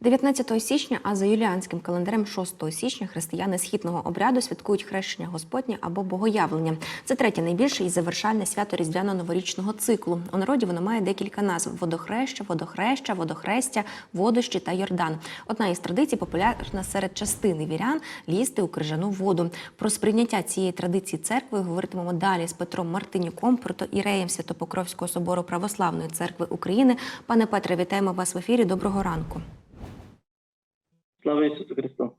19 січня, а за юліанським календарем 6 січня християни східного обряду святкують хрещення Господнє або богоявлення. Це третє найбільше і завершальне свято різдвяно-новорічного циклу. У народі воно має декілька назв: водохреща, водохреща, водохрестя, водощі та Йордан. Одна із традицій популярна серед частини вірян лізти у крижану воду. Про сприйняття цієї традиції церкви говоритимемо далі з Петром Мартинюком, протоіреєм Святопокровського собору Православної церкви України. Пане Петре, вітаємо вас в ефірі. Доброго ранку. Слава Ісусу Христу!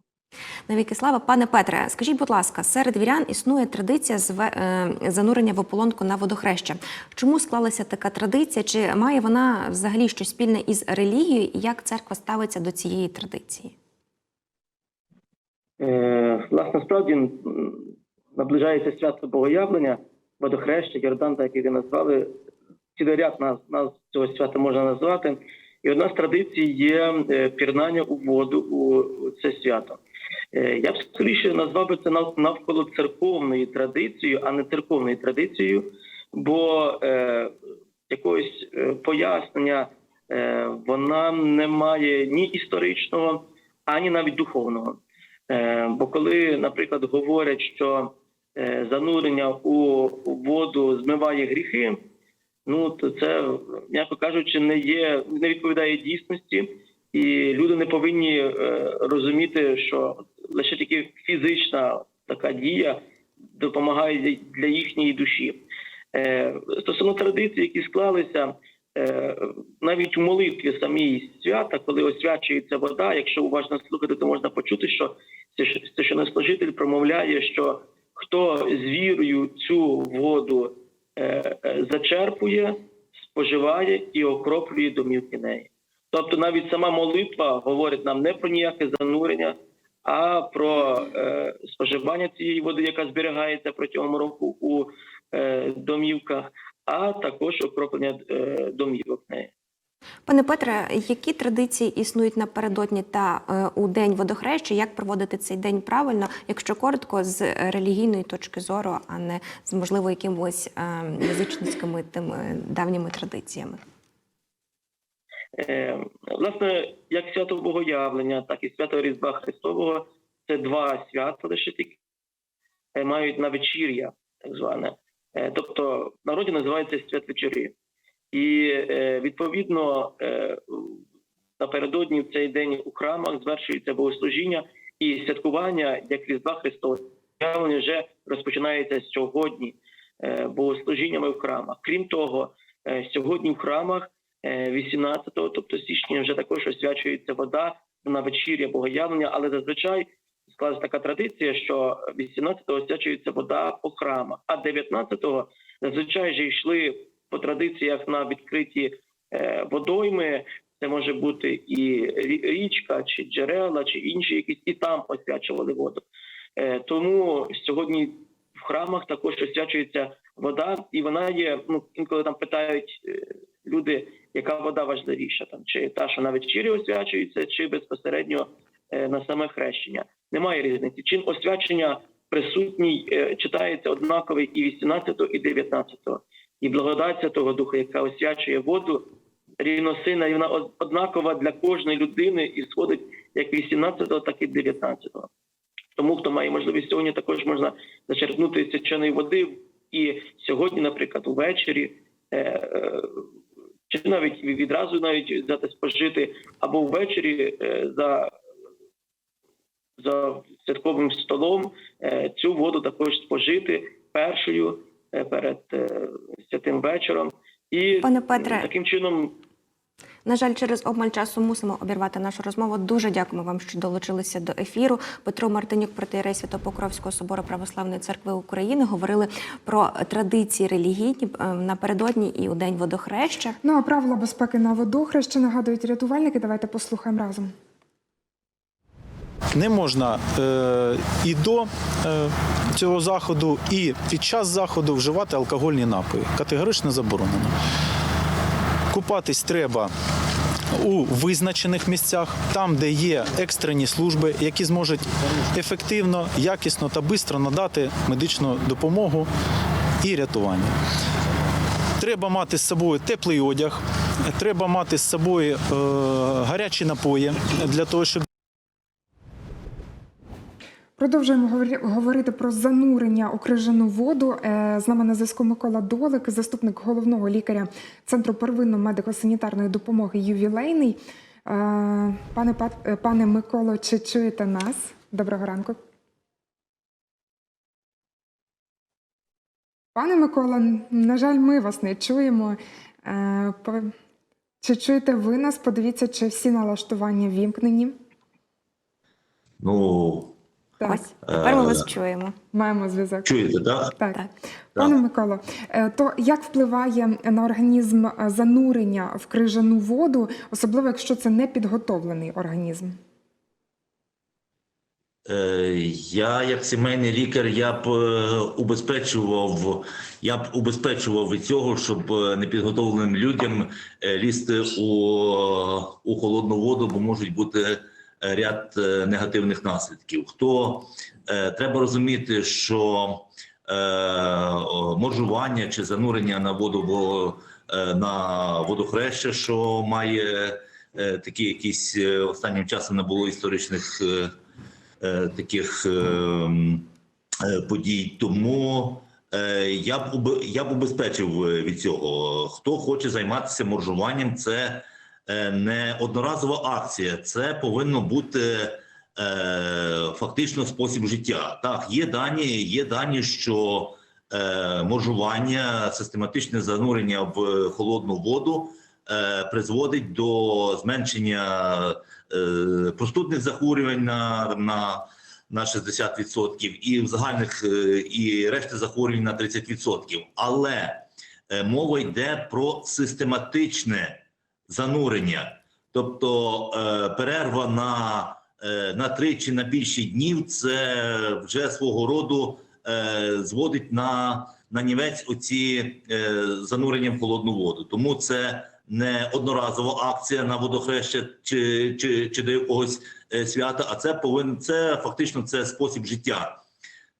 Навіки слава, пане Петре, скажіть, будь ласка, серед вірян існує традиція е, занурення в ополонку на водохреща. Чому склалася така традиція? Чи має вона взагалі щось спільне із релігією? І як церква ставиться до цієї традиції? Е, власне, справді наближається свято Богоявлення, водохреща, Йордан, так як ви назвали. Цілий ряд нас, нас цього свята можна назвати. І одна з традицій є е, пірнання у воду у це свято. Е, Я б скоріше назвав би це навколо церковною традицією, а не церковною традицією, бо е, якогось е, пояснення е, вона не має ні історичного, ані навіть духовного. Е, Бо коли, наприклад, говорять, що е, занурення у воду змиває гріхи, ну то це, м'яко кажучи, не є не відповідає дійсності, і люди не повинні е, розуміти, що лише тільки фізична така дія допомагає для їхньої душі. Е, Стосовно традицій, які склалися, е, навіть у молитві самій свята, коли освячується вода, якщо уважно слухати, то можна почути, що свящ- священнослужитель промовляє, що хто з вірою цю воду зачерпує, споживає і окроплює домівки неї. Тобто навіть сама молитва говорить нам не про ніяке занурення, а про е, споживання цієї води, яка зберігається протягом року у е, домівках, а також окроплення е, домівок неї. Пане Петре, які традиції існують напередодні та е, у день водохреща? Як проводити цей день правильно, якщо коротко, з релігійної точки зору, а не з можливо якимось е, язичницькими тими давніми традиціями? Е, власне, як свято Богоявлення, так і свято Різдва Христового це два свята лише тільки е, мають на вечір'я, так зване. Е, тобто народі називається святвечері. І е, відповідно е, напередодні в цей день у храмах звершується богослужіння і святкування як Різдва Явлення вже розпочинається сьогодні е, богослужіннями в храмах. Крім того, сьогодні в храмах е, 18-го, тобто січня, вже також освячується вода на вечір'я богоявлення, але зазвичай склалася така традиція, що 18-го освячується вода по храмах, а 19-го зазвичай же йшли по традиціях на відкриті е, водойми. Це може бути і річка, чи джерела, чи інші якісь, і там освячували воду. Е, Тому сьогодні в храмах також освячується вода, і вона є. Ну інколи там питають е, люди, яка вода важливіша, там чи та, що на вечірі освячується, чи безпосередньо на саме хрещення. Немає різниці. Чин освячення присутній читається однаковий і 18-го, і 19-го. І благодать Святого Духа, яка освячує воду, рівносильна, і вона однакова для кожної людини і сходить як 18-го, так і 19-го. Тому хто має можливість сьогодні, також можна зачерпнути свяченої води. І сьогодні, наприклад, увечері, е, е, чи навіть відразу навіть взяти спожити, або ввечері е, за, за святковим столом цю воду також спожити першою перед е, святим вечором. І Пане Петре, таким чином На жаль, через обмаль часу мусимо обірвати нашу розмову. Дуже дякуємо вам, що долучилися до ефіру. Петро Мартинюк, протиєрей Святопокровського собору Православної церкви України, говорили про традиції релігійні е, напередодні і у день водохреща. Ну а правила безпеки на водохреща нагадують рятувальники. Давайте послухаємо разом. Не можна е, і до е, цього заходу, і під час заходу вживати алкогольні напої. Категорично заборонено. Купатись треба у визначених місцях, там, де є екстрені служби, які зможуть ефективно, якісно та швидко надати медичну допомогу і рятування. Треба мати з собою теплий одяг, треба мати з собою е, гарячі напої для того, щоб Продовжуємо говорити про занурення у крижану воду. Е, З нами на зв'язку Микола Долик, заступник головного лікаря Центру первинної медико-санітарної допомоги ювілейний. Е, Пане е, пане Миколо, чи чуєте нас? Доброго ранку. Пане Микола, на жаль, ми вас не чуємо. Чи чуєте ви нас? Подивіться, чи всі налаштування вімкнені. Ну, Так, Ось тепер ми Е, вас чуємо. маємо зв'язок. чуєте, так? Так. Так. Пане Миколо, е, то як впливає на організм е, занурення в крижану воду, особливо якщо це не підготовлений організм? Е, Я, як сімейний лікар, я б е, убезпечував, я б убезпечував від цього, щоб е, непідготовленим людям е, лізти у, у холодну воду, бо можуть бути е, ряд е, негативних наслідків. Хто е, треба розуміти, що е, моржування чи занурення на воду е, на водохреща, що має е, такі якісь е, останнім часом не було історичних. е, е, таких е, е, подій. Тому е, я б я б убезпечив е, від цього. Хто хоче займатися моржуванням, це е, не одноразова акція, це повинно бути. е, Фактично спосіб життя. Так, є дані, є дані, що е, моржування, систематичне занурення в холодну воду е, призводить до зменшення е, простудних захворювань на, на, на 60% і в загальних е, і решти захворювань на 30%. Але е, мова йде про систематичне занурення, тобто е, перерва на, е, на три чи на більше днів це вже свого роду е, зводить на, на нівець оці е, занурення в холодну воду. Тому це не одноразова акція на водохреща чи, чи, чи до якогось е, свята, а це повинен це фактично це спосіб життя.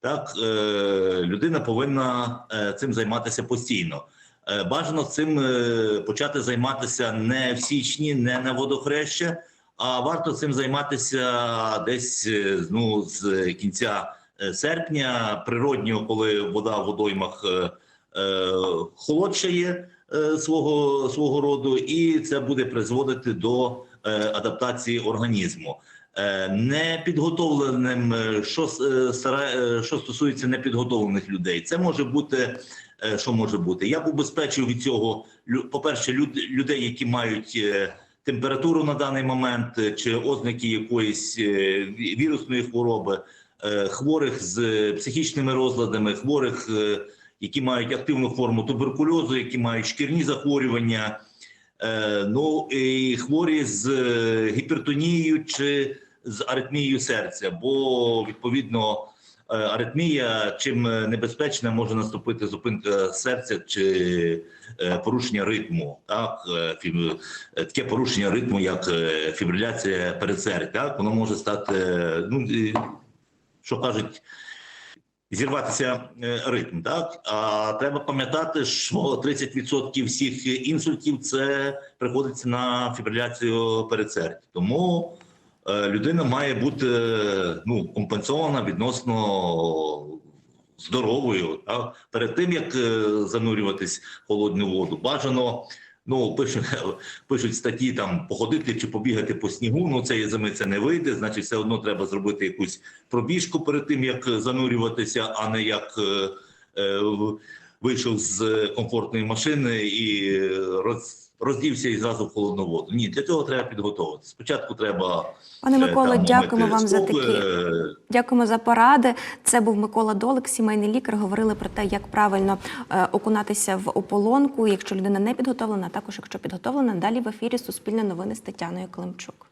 Так, е, людина повинна е, цим займатися постійно. Е, бажано цим е, почати займатися не в січні, не на водохреща, а варто цим займатися десь е, ну, з кінця серпня, природнього, коли вода в водоймах холодшає свого, свого роду, і це буде призводити до адаптації організму. Непідготовленим, що, що стосується непідготовлених людей, це може бути. Е, Що може бути? Я б убезпечив від цього лю- по-перше, людей, які мають е, температуру на даний момент, е, чи ознаки якоїсь вірусної хвороби, хворих з психічними розладами, хворих, які мають активну форму туберкульозу, які мають шкірні захворювання, ну і хворі з гіпертонією чи з аритмією серця, бо відповідно. е, Аритмія чим небезпечна може наступити зупинка серця чи е, порушення ритму, так е, е, таке порушення ритму, як е, фібриляція передсердь, так воно може стати, е, ну що кажуть, зірватися е, ритм. Так а треба пам'ятати, що 30% всіх інсультів це приходиться на фібриляцію передсердь. Тому е, людина має бути ну компенсована відносно здоровою. Так? Перед тим як е, занурюватись в холодну воду, бажано. Ну, пишуть, пишуть статті там походити чи побігати по снігу. Ну цієї зими це не вийде. Значить, все одно треба зробити якусь пробіжку перед тим, як занурюватися, а не як е, е, вийшов з комфортної машини і роз, роздівся і зразу в холодну воду. Ні, для цього треба підготуватися. Спочатку треба Пане е, Миколо, там, дякуємо вам за такі е, Дякуємо за поради. Це був Микола Долик, сімейний лікар. Говорили про те, як правильно е, окунатися в ополонку, якщо людина не підготовлена, а також якщо підготовлена. Далі в ефірі Суспільне новини з Тетяною Климчук.